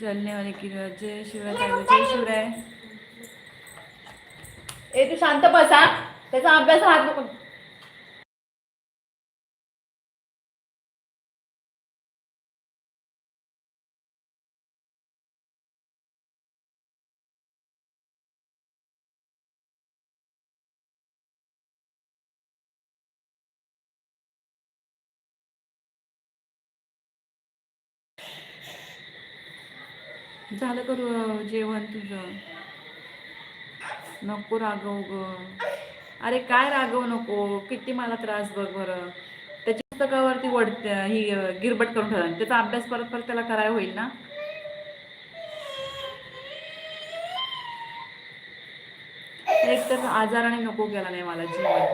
जलनेवाले की जय शिवराय जय शिवराय. ए तू शांत बसा त्याचा अभ्यास हात नको. झालं करू जेवण तुझं? नको रागव ग. अरे काय रागव नको? किती मला त्रास बघ बरं. त्याच्या पुस्तकावरती वड ही गिरबट करून ठेवला. त्याचा अभ्यास परत परत त्याला करायला होईल ना? एक तर आजाराने नको गेला नाही मला जेवण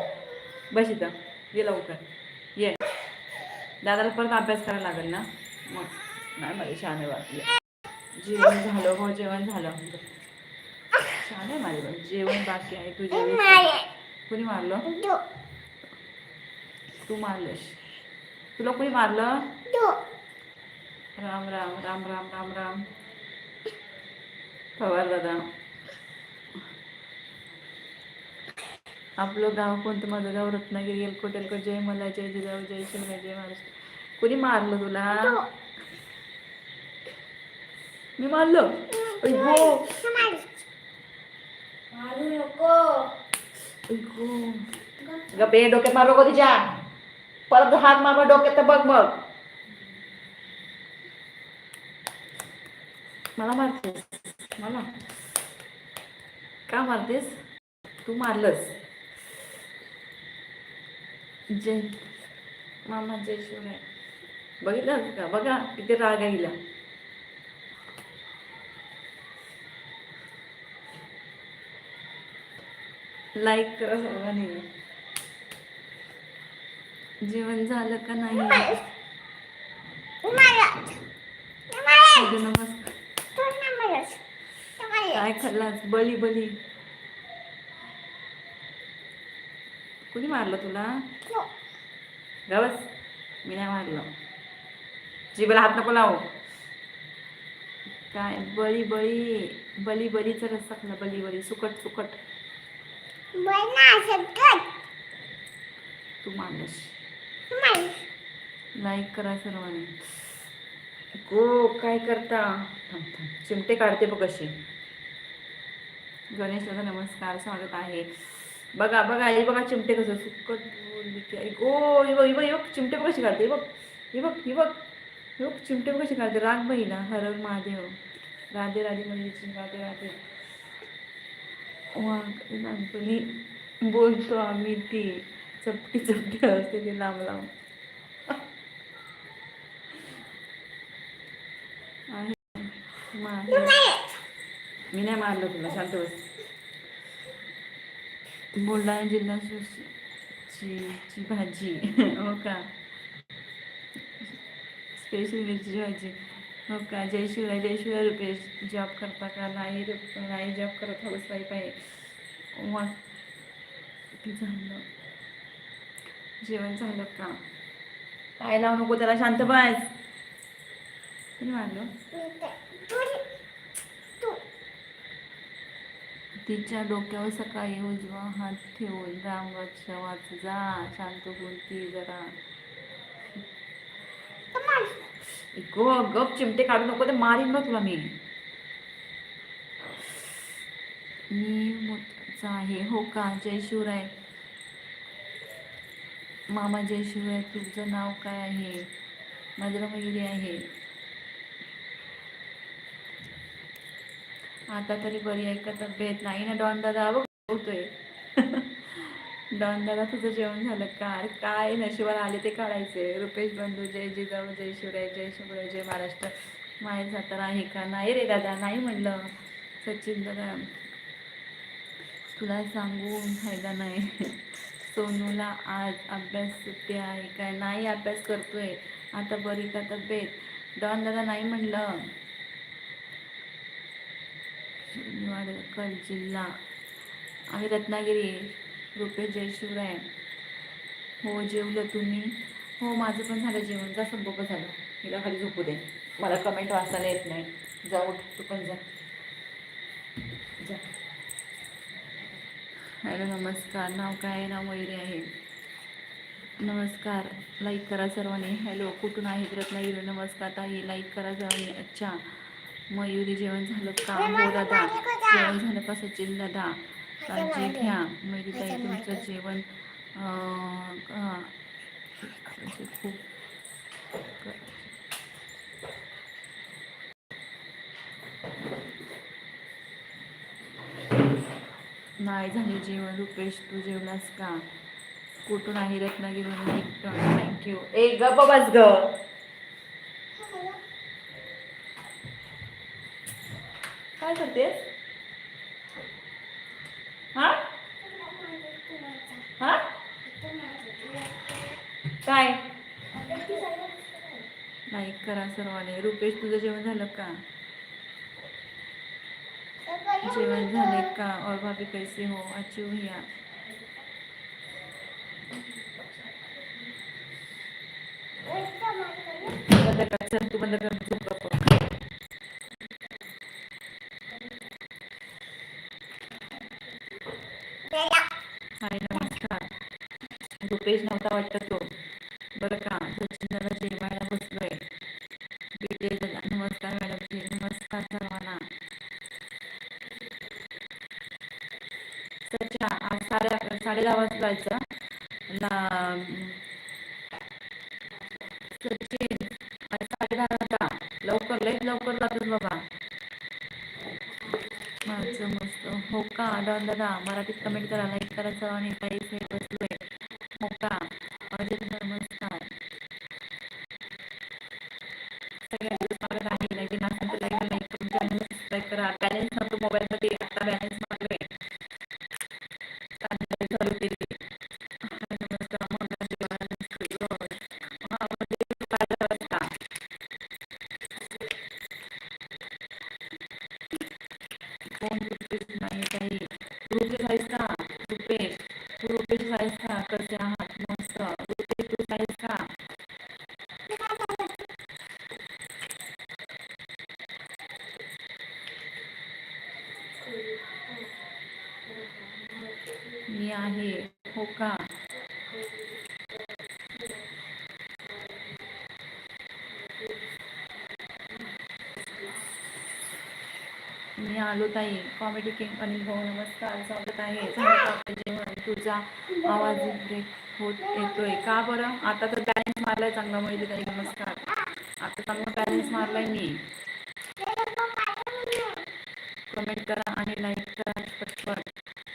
बस इथं. ये लवकर. ये. दादाला परत अभ्यास करायला लागेल ना? मग. नाही मला शाने वाटले जेवण झालं हो जेवण झालं. छान आहे माझे जेवण बाकी आहे तुझे कुणी मारलं? तू मारलंस. तुला कोणी मारलं? राम राम राम राम राम राम. पवार दादा. आपलं गाव कोणतं? माझं गाव रत्नागिरी एलकोट एलकोट जय मला जय जिजाऊ जय शिवराय जय महाराष्ट्र कुणी मारलं तुला? मी मारलं अय्यो अय्यो गप्पे डोक्यात मारू नको तिच्या. परत हात मार डोक्यात बघ मग. मला मारतेस? मला? का मारतेस? तू मारलंस. जय. मामा जय शिवराय. बघितलं का? बघा किती राग आहे लाईक आणि जेवण झालं का नाही? नमस्कार काय खाल्लास? बली बली कुणी मारलं तुला? गवस. मी नाही मारलं. जीवाला हात नको लावू. काय? बळी बळी. बली बलीचा रस्ता खाल्ला बली बली सुकट सुकट. तू मारलंस लाईक करा सर्वांनी गो काय करता? थांब थांब. चिमटे काढते बघ कशी. गणेश दादा नमस्कार स्वागत आहे. बघा बघा हे बघा चिमटे कसं सुकट आई. गो बघ बघ हे बघ चिमटे बघ कशी काढते. बघ हे बघ हे बघ हे बघ चिमटे बघ कशी काढते. राग बहिला हर हर महादेव. राधे राधे म्हणजे राधे राधे. वा लहानपणी बोलतो आम्ही ती. चपटी चपटी असते ती लांब लांब. मी नाही मारलं तुला शांत बस. बुलढाणा जिल्हा ची ची भाजी. हो का? स्पेशल मिरची भाजी. हो का? जय शिवराय जय शिवराय रुपेश जॉब करता का? नाही नाही जॉब करत हाऊस वाईफ आहे. वा झालं? जेवण झालं का? काय लावू नको त्याला शांत बस. कोणी मारलं तिच्या डोक्यावर सकाळी उजवा हात ठेवून रामवाच्या वाच जा. शांत बोलती जरा. गो गप चिमटे काढू नको ते मारीन बघ तुला मी. मी मोठा आहे हो का? जय शिवराय मामा जय शिवराय तुझं नाव काय आहे? माझं मयुरी आहे. आता तरी बरी आहे का तब्येत? नाही ना डॉन दादा बघ होतोय डॉन दादा तुझं जेवण झालं का? अरे काय नशिबाला आले ते काढायचे. रुपेश बंधू जय जिजाऊ जय शिवराय जय शिवराय जय महाराष्ट्र. माहेर सातारा आहे का? नाही रे दादा नाही म्हणलं. सचिन दादा तुला सांगून फायदा नाही. सोनूला आज अभ्यास सुट्टी आहे काय? नाही अभ्यास करतोय. आता बरी का तब्येत? डॉन दादा नाही म्हणलं. वाडकर जिल्हा आम्ही रत्नागिरी. रुपेश जय शिवराय. हो जेवलं तुम्ही? हो माझं पण झालं जेवण. जा संपक झालं. हिला खाली झोपू दे. मला कमेंट वाचायला येत नाही. जा उठ. तू पण जा. जा. हॅलो नमस्कार. नाव काय? आहे नाव मयुरी आहे. नमस्कार. लाईक करा सर्वांनी. हॅलो कुठून आहेत रत्नागिरी नमस्कार ताई. लाईक करा सर्वांनी. अच्छा. मयुरी जेवण झालं का? हो दादा. जेवण झालं का सचिन दादा? काळजी घ्या मयुरी ताई तुमचं जेवण म्हणजे खूप नाही झाले जेवण रुपेश तू जेवलास का? कुठून आहे रत्नागिरी थँक्यू ए ग बस ग. काय करतेस? हा? हा? काय? लाईक करा सर्वांनी. रुपेश तुझं जेवण झालं का? जेवण झाले का? और भाभी कैसे हो? अच्छी भैया. बंद कर चल तू बंद कर झोप गप्प. हाय नमस्कार आता वाटतं तो. बरं का? सचिनला जेवायला बसलोय. विजय नमस्कार मॅडमजी नमस्कार सर्वांना सच्या आज साडे साडे दहा वाजता जायचं. सचिन आज साडे दहा वाजता. लवकर लईच लवकर जातोच बाबा. माझं मस्त. हो का? डॉन दादा मराठीत कमेंट करा लाईक करा सर्वांनी काही बसलो मी आहे हो का? मी आलो ताई. कॉमेडी किंग अनिल भाऊ नमस्कार. स्वागत आहे. झालं का जेवण? तुझा आवाज ब्रेक होत येतोय. का बरं? आता तर बॅलन्स मारलाय चांगला माहिती ताई नमस्कार. आता चांगला बॅलन्स मारलाय मी. कमेंट करा आणि लाईक करा पटपट.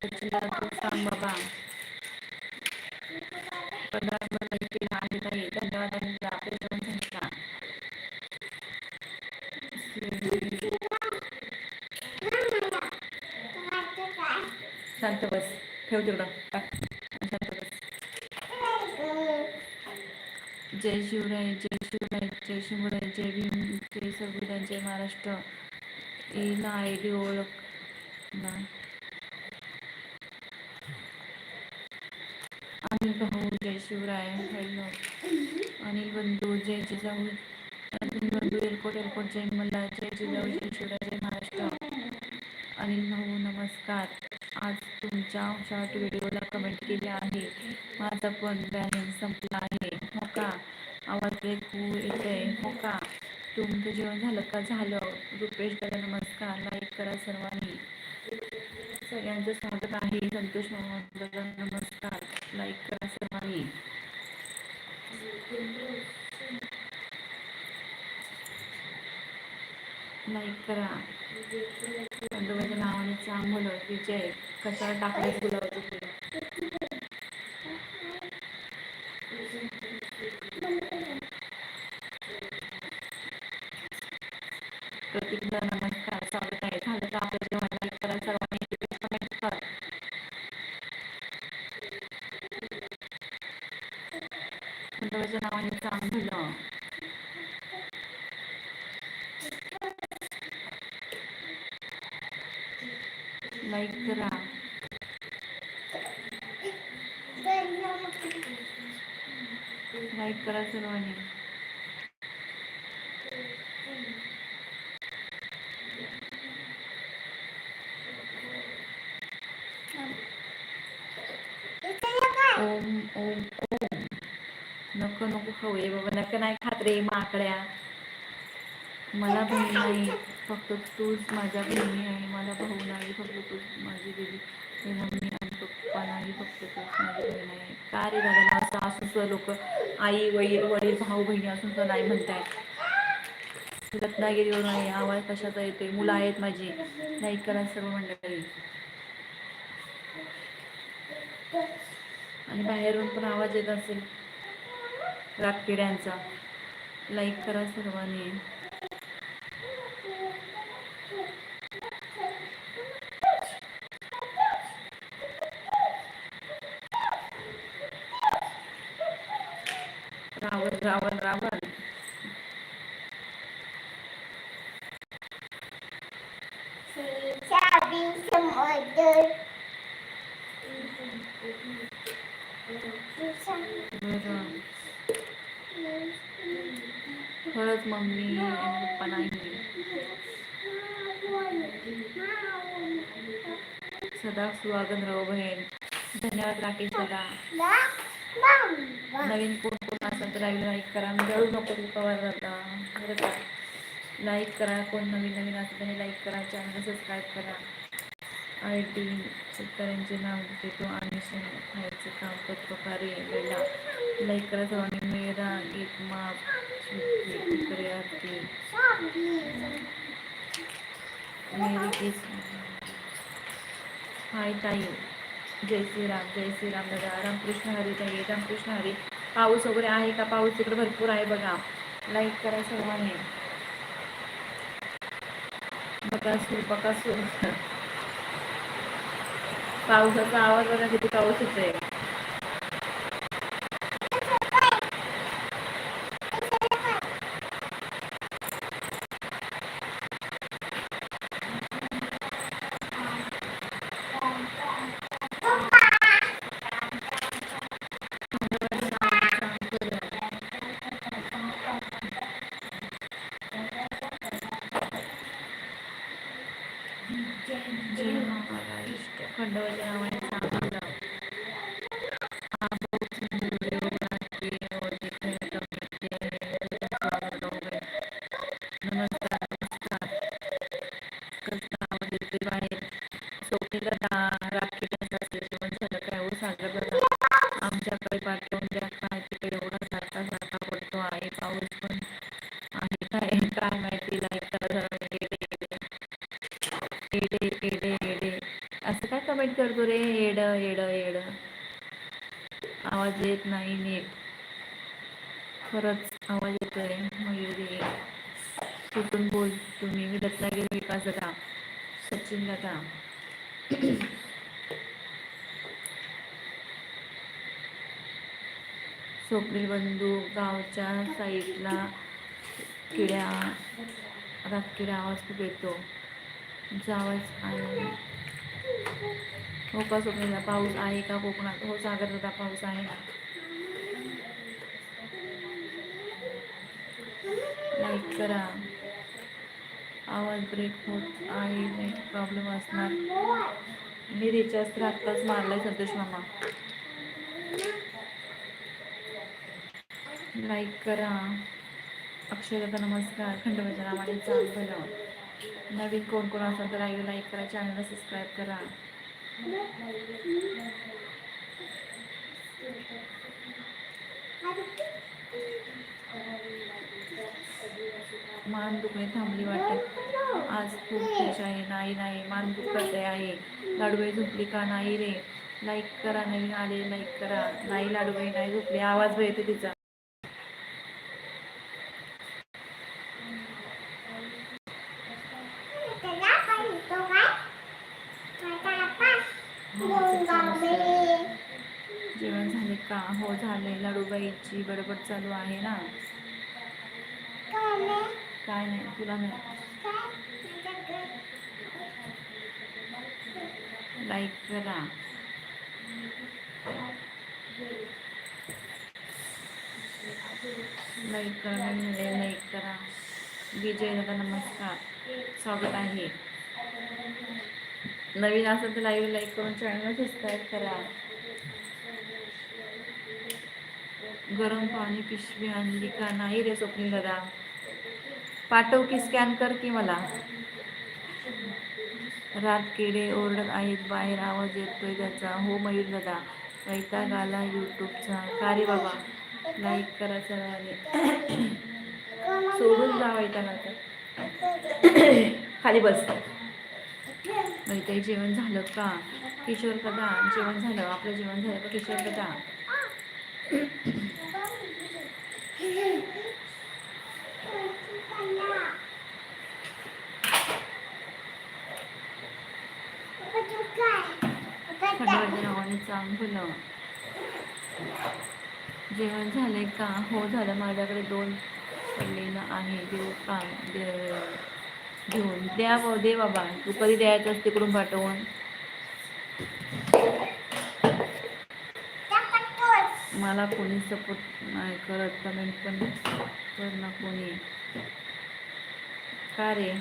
सचिनला सांग बाबा. पंधरा नंबर आहे ताई. धन्यवाद आणि आपले सांगितला शांत बस. ठेव तेवढं टाक. शांत बस जय शिवराय जय शिवराय जय शिवराय जय भीम जय संविधान जय महाराष्ट्र आय डी ओळख ना अनिल भाऊ जय शिवराय हॅलो. अनिल बंधू जय जिजाऊ. अनिल बंधू एअरपोर्ट एअरपोर्ट जय मल्हार जय जिजाऊ जय शिवराय जय महाराष्ट्र. अनिल भाऊ नमस्कार. आज तुमच्या शॉर्ट व्हिडिओला कमेंट केली आहे. माझा पण बॅलन्स संपला आहे. हो का? आवाज ब्रेक होऊ आहे हो का? तुमचं जेवण झालं का? झालं. रुपेश दादा नमस्कार. लाईक करा सर्वांनी. सगळ्यांचं स्वागत आहे. संतोष दादा नमस्कार. लाईक करा सर्वांनी. लाईक करा. नावाने चांगलं विजय कशाला टाकले गुलाबाचे करा सर्वांनी ओम ओम ओम. नको नको खाऊ ये बाबा. नका नाही खात रे माकड्या. मला बहीण नाही. फक्त तूच माझ्या बहिणी आहे. मला भाऊ नाही. फक्त तूच माझी दिली मम्मी आणि पप्पा नाही. फक्त तूच माझी बहीण आहे. का रे दादा असं असं लोक. आई वडील वडील भाऊ बहिणी असून तर नाही म्हणतायत. रत्नागिरीवरून आहे आवाज कशाचा येतोय? मुलं आहेत माझी. लाईक करा सर्व मंडळी. आणि बाहेरून पण आवाज येत असेल. रागपिड्यांचा लाईक करा सर्वांनी. खरंच मम्मी, पप्पा नाही सदा राहू बहीण. धन्यवाद राकेश दादा. नवीन कोण कोण असेल तर लाईक करा. जळू नको पवार दादा. बरं का? लाईक करा. कोण नवीन नवीन असेल त्याने लाईक करा. चॅनल सबस्क्राईब करा. आय टी शेतकऱ्यांचे नाव देतो आणि शेण खायचं काम करतो का लाईक करा सर्वांनी मेरा एक माप आरती मेरी एक हाय ताई. जय श्रीराम जय श्रीराम दादा. रामकृष्ण हरी ताई रामकृष्ण हरी. पाऊस वगैरे आहे का? पाऊस इकडे भरपूर आहे बघा. लाईक करा सर्वांनी बकासूर बकासूर पावसाचा आवाज बघा किती पाऊस येतोय. आवाज येत नाही नीट. खरंच आवाज येतोय मयुरी. कुठून बोल तुम्ही. मी रत्नागिरी विकास दादा सचिन दादा. स्वप्नील बंधू गावच्या साईडला किड्या रातकिड्या आवाज खूप येतो. तुमचा आवाज आहे. हो का स्वप्नीला पाऊस आहे का? कोकणात हो सागर दादा पाऊस आहे. ना लाईक करा. आवाज ब्रेक होत आहे नेट प्रॉब्लेम असणार. मी रिचार्ज तर आत्ताच मारलाय संतोष मामा. लाईक करा. अक्षय नमस्कार. खंडवचना नावाने चाल भलं नवीन कोण कोण असेल तर लाईव्ह लाईक करा. चॅनलला सबस्क्राईब करा. मान दुखणे थांबली वाटते. आज खूप खुश आहे. नाही नाही. मान दुखते आहे? लाडूबाई झोपली का? नाही रे. लाईक करा नवीन आले. लाईक करा. नाही लाडूबाई नाही झोपली. आवाज येते तिचा. जेवण झाले का? हो झाले. लडूबाईची बडबड चालू आहे ना? काय नाही तुला नाही लाईक करा. लाईक करा लाईक करा. विजय दादा नमस्कार. स्वागत आहे. नवीन असेल तर लाईव्ह लाईक करून चॅनल सबस्क्राईब करा. गरम पाणी पिशवी आणली का? नाही रे स्वप्नील दादा. पाठव की स्कॅन कर की मला. रात किडे ओरडत आहेत बाहेर आवाज येतोय त्याचा. हो मयूर दादा. वैताग आला यूट्यूबचा. का रे बाबा? लाईक करा सर्वांनी. सोडून जा वैतागाचं खाली बस. काही जेवण झालं का? किशोर कदा? जेवण झालं? आपलं जेवण झालं का किशोर कदा? खंडवाच्या नावाने चांगलं जेवण झालंय का? हो झालं. माझ्याकडे दोन पडलेलं आहे. देऊ का? दे- घेऊन. द्या दे बाबा. तू कधी द्यायचं तिकडून पाठवून. मला कोणी सपोर्ट नाही करत कमेंट पण कर ना कोणी. का रे?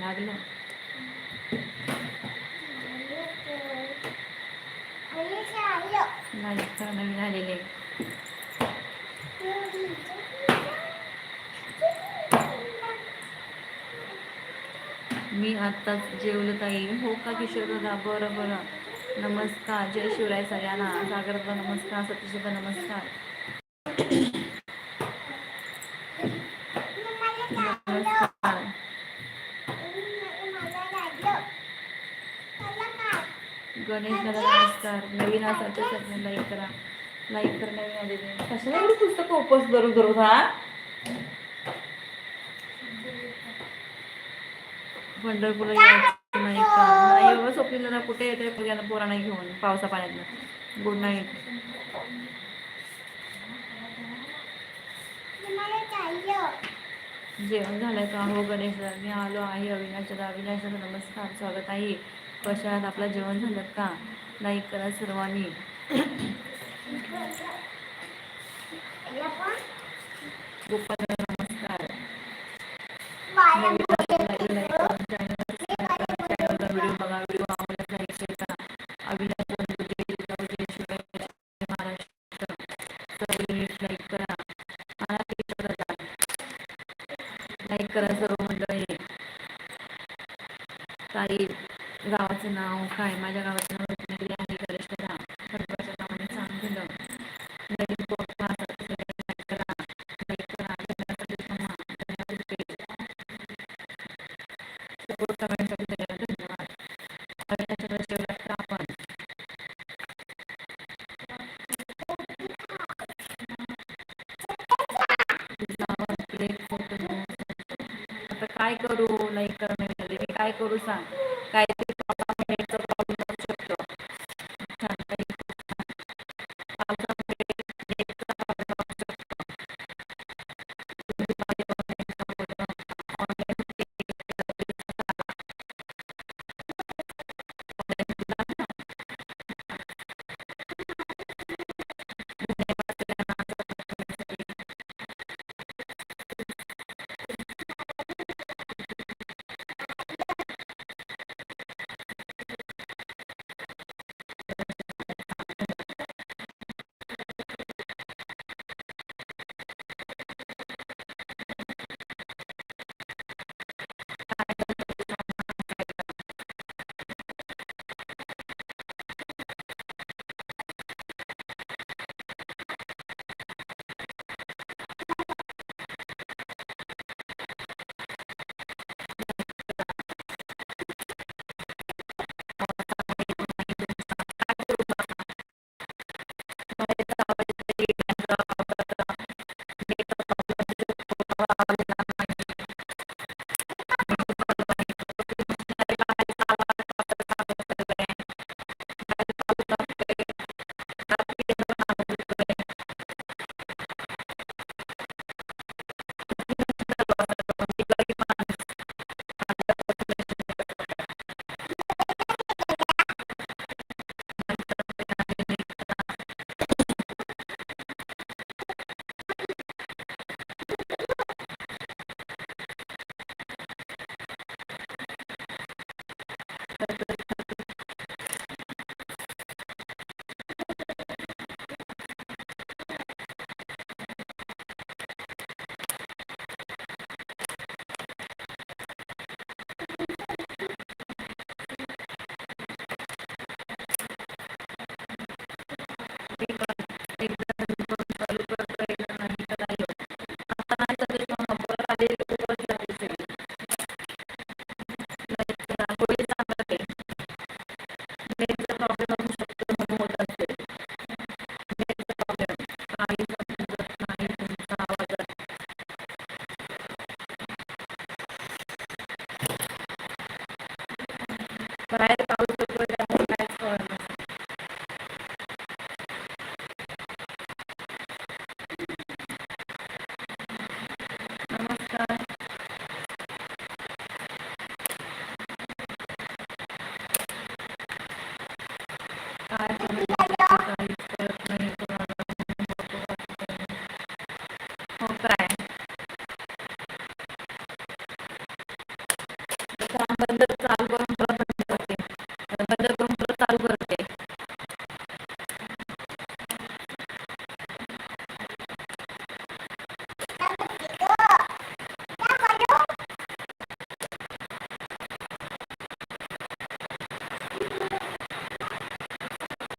लागलं. नाही का नवीन आलेले मी आत्ताच जेवलं ताई. हो का किशोर दादा? बरं बरं. नमस्कार. जय शिवराय सगळ्यांना. सागरचा नमस्कार. सतीशचा नमस्कार. नमस्कार. गणेश दादा नमस्कार. नवीन असाल तर लाईक करा. लाईक करा आलेले. कशाला एवढी पुस्तकं उपस दररोज दररोज हा? पंढरपूरला यायचं नाही का? नाही बाबा स्वप्नील कुठे येते पुण्याला पोरांना घेऊन पावसा पाण्यातनं. गुड नाईट जेवण झालं का? हो गणेश मी आलो आहे. अविनाश दादा नमस्कार. स्वागत आहे. कशा आहात? आपलं जेवण झालं का? लाईक करा सर्वांनी. Iya, Bukan फोटो आता काय